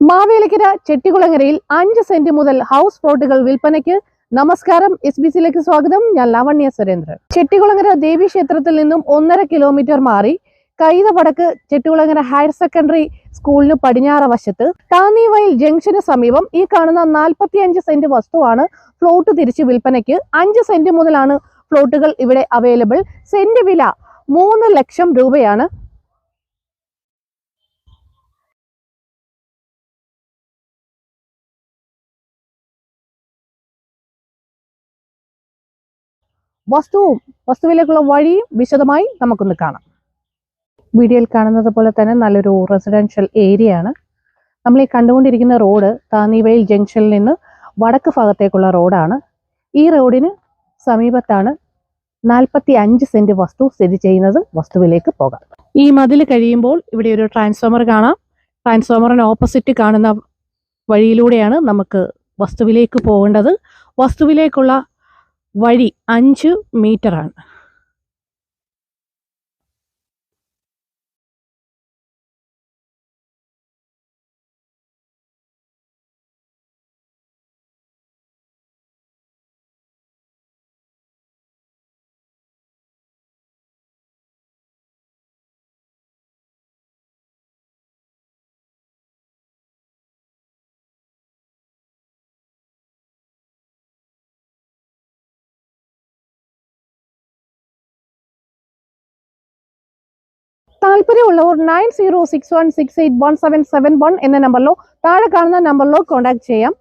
മാവേലിക്കര ചെട്ടികുളങ്ങരയിൽ അഞ്ച് സെന്റ് മുതൽ ഹൗസ് പ്ലോട്ടുകൾ വിൽപ്പനയ്ക്ക് നമസ്കാരം എസ് ബി സിയിലേക്ക് സ്വാഗതം. ഞാൻ ലാവണ്യ സുരേന്ദ്രൻ. ചെട്ടികുളങ്ങര ദേവി ക്ഷേത്രത്തിൽ നിന്നും ഒന്നര കിലോമീറ്റർ മാറി കൈത വടക്ക് ചെട്ടികുളങ്ങര ഹയർ സെക്കൻഡറി സ്കൂളിന് പടിഞ്ഞാറ് വശത്ത് താന്നിവയൽ ജംഗ്ഷന് സമീപം ഈ കാണുന്ന നാൽപ്പത്തിയഞ്ച് സെന്റ് വസ്തുവാണ് ഫ്ലോട്ട് തിരിച്ച് വിൽപ്പനയ്ക്ക്. അഞ്ച് സെന്റ് മുതലാണ് ഫ്ലോട്ടുകൾ ഇവിടെ അവൈലബിൾ സെന്റ് വില മൂന്ന് ലക്ഷം രൂപയാണ്. വസ്തുവും വസ്തുവിലേക്കുള്ള വഴിയും വിശദമായി നമുക്കൊന്ന് കാണാം. വീഡിയോയിൽ കാണുന്നത് പോലെ തന്നെ നല്ലൊരു റെസിഡൻഷ്യൽ ഏരിയ ആണ്. നമ്മൾ ഈ കണ്ടുകൊണ്ടിരിക്കുന്ന റോഡ് താന്നിവയൽ ജംഗ്ഷനിൽ നിന്ന് വടക്ക് ഭാഗത്തേക്കുള്ള റോഡാണ് ഈ റോഡിന് സമീപത്താണ് നാൽപ്പത്തി അഞ്ച് സെന്റ് വസ്തു സ്ഥിതി ചെയ്യുന്നത് വസ്തുവിലേക്ക് പോകാം. ഈ മതിൽ കഴിയുമ്പോൾ ഇവിടെ ഒരു ട്രാൻസ്ഫോമർ കാണാം. ട്രാൻസ്ഫോമറിന് ഓപ്പോസിറ്റ് കാണുന്ന വഴിയിലൂടെയാണ് നമുക്ക് വസ്തുവിലേക്ക് പോകേണ്ടത്. വസ്തുവിലേക്കുള്ള വഴി അഞ്ച് മീറ്റർ താല്പര്യമുള്ളവർ nine zero six one six eight one seven seven one എന്ന നമ്പറിലോ താഴെ കാണുന്ന നമ്പറിലോ കോൺടാക്ട് ചെയ്യാം.